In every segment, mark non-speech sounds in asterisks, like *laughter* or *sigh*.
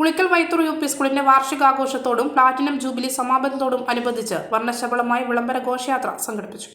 Ulikkal Vaithur U P സ്കൂളിന്റെ വാർഷികാഘോഷത്തോടും platinum jubilee സമാപനത്തോടും അനുബന്ധിച്ച് വർണശബളമായി വിളംബര ഘോഷയാത്ര സംഘടിപ്പിച്ചു.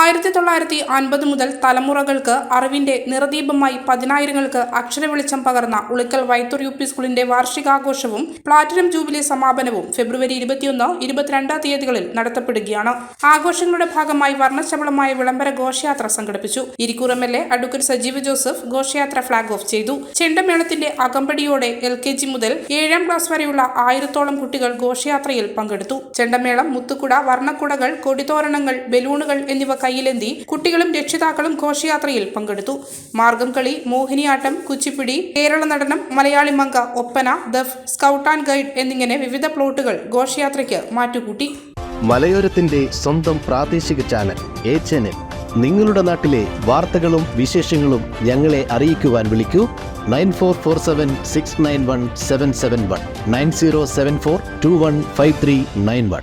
ആയിരത്തി തൊള്ളായിരത്തി അൻപത് മുതൽ തലമുറകൾക്ക് അറിവിന്റെ നിറദീപമായി പതിനായിരങ്ങൾക്ക് അക്ഷര വെളിച്ചം പകർന്ന ഉളിക്കൽ വൈത്തൂർ യു പി സ്കൂളിന്റെ വാർഷികാഘോഷവും പ്ലാറ്റിനം ജൂബിലി സമാപനവും ഫെബ്രുവരി ഇരുപത്തിയൊന്ന് ഇരുപത്തിരണ്ടാം തീയതികളിൽ നടത്തപ്പെടുകയാണ്. ആഘോഷങ്ങളുടെ ഭാഗമായി വർണശബളമായ വിളംബര ഘോഷയാത്ര സംഘടിപ്പിച്ചു. Irikkur M L A advocate Sajeev Joseph ഘോഷയാത്ര ഫ്ളാഗ് ഓഫ് ചെയ്തു. ചെണ്ടമേളത്തിന്റെ അകമ്പടിയോടെ എൽ കെ ജി മുതൽ ഏഴാം ക്ലാസ് വരെയുള്ള ആയിരത്തോളം കുട്ടികൾ ഘോഷയാത്രയിൽ പങ്കെടുത്തു. ചെണ്ടമേളം മുത്തുകുട വർണക്കുടകൾ കൊടിതോരണങ്ങൾ ബലൂണുകൾ എന്നിവ കയ്യിലെന്തി കുട്ടികളും രക്ഷിതാക്കളും ഘോഷയാത്രയിൽ പങ്കെടുത്തു. മാർഗം കളി മോഹിനിയാട്ടം കുച്ചിപ്പിടി കേരള നടനം മലയാളി മങ്ക ഒപ്പന ദഫ് സ്കൗട്ട് ആൻഡ് ഗൈഡ് എന്നിങ്ങനെ വിവിധ പ്ലോട്ടുകൾ ഘോഷയാത്രയ്ക്ക് മാറ്റുകൂട്ടി. മലയോരത്തിന്റെ സ്വന്തം പ്രാദേശിക ചാനൽ എ ചാനൽ. നിങ്ങളുടെ നാട്ടിലെ വാർത്തകളും വിശേഷങ്ങളും ഞങ്ങളെ അറിയിക്കുവാൻ വിളിക്കൂ. Nine four four seven six nine one seven seven one. Nine zero seven four two one five three nine one.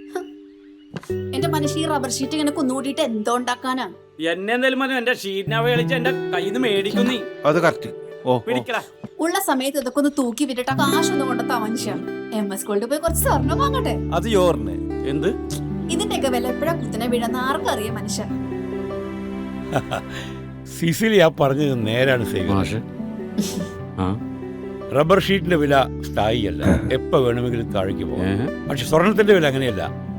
എന്റെ മനുഷ്യ ഈ റബ്ബർ ഷീറ്റ് ഇങ്ങനെ കുന്നുകൂടിയിട്ട് എന്തോ ഉണ്ടാക്കാനാ? എന്നെ എന്തായാലും മതി. എന്റെ ഷീറ്റിനാവ കളിച്ച് എന്റെ കയ്യിൽ നിന്ന് മേടിക്കും അത് കറക്റ്റ് ഓ പിടിക്കടാ ഉള്ള സമയത്ത് ഇതൊക്കെ ഒന്ന് തൂക്കി വിട്ടിട്ട് കാശൊന്നും കൊണ്ടെത്താ മനുഷ്യ എം എസ് ഗോൾഡ് പോയി കുറച്ച് സ്വർണം വാങ്ങട്ടെ? അത് യോറിന്. എന്ത്? ഇതിന്റെയൊക്കെ വില എപ്പോഴാ കുത്തനെ വീഴുന്ന ആർക്കും അറിയാം മനുഷ്യ *laughs* സിസിലി ആ പറഞ്ഞത് നേരാണ് സേവ. റബ്ബർ ഷീറ്റിന്റെ വില സ്ഥായിയല്ല. *laughs* എപ്പോ വേണമെങ്കിലും താഴേക്ക് പോകാം. പക്ഷെ സ്വർണത്തിന്റെ വില അങ്ങനെയല്ല.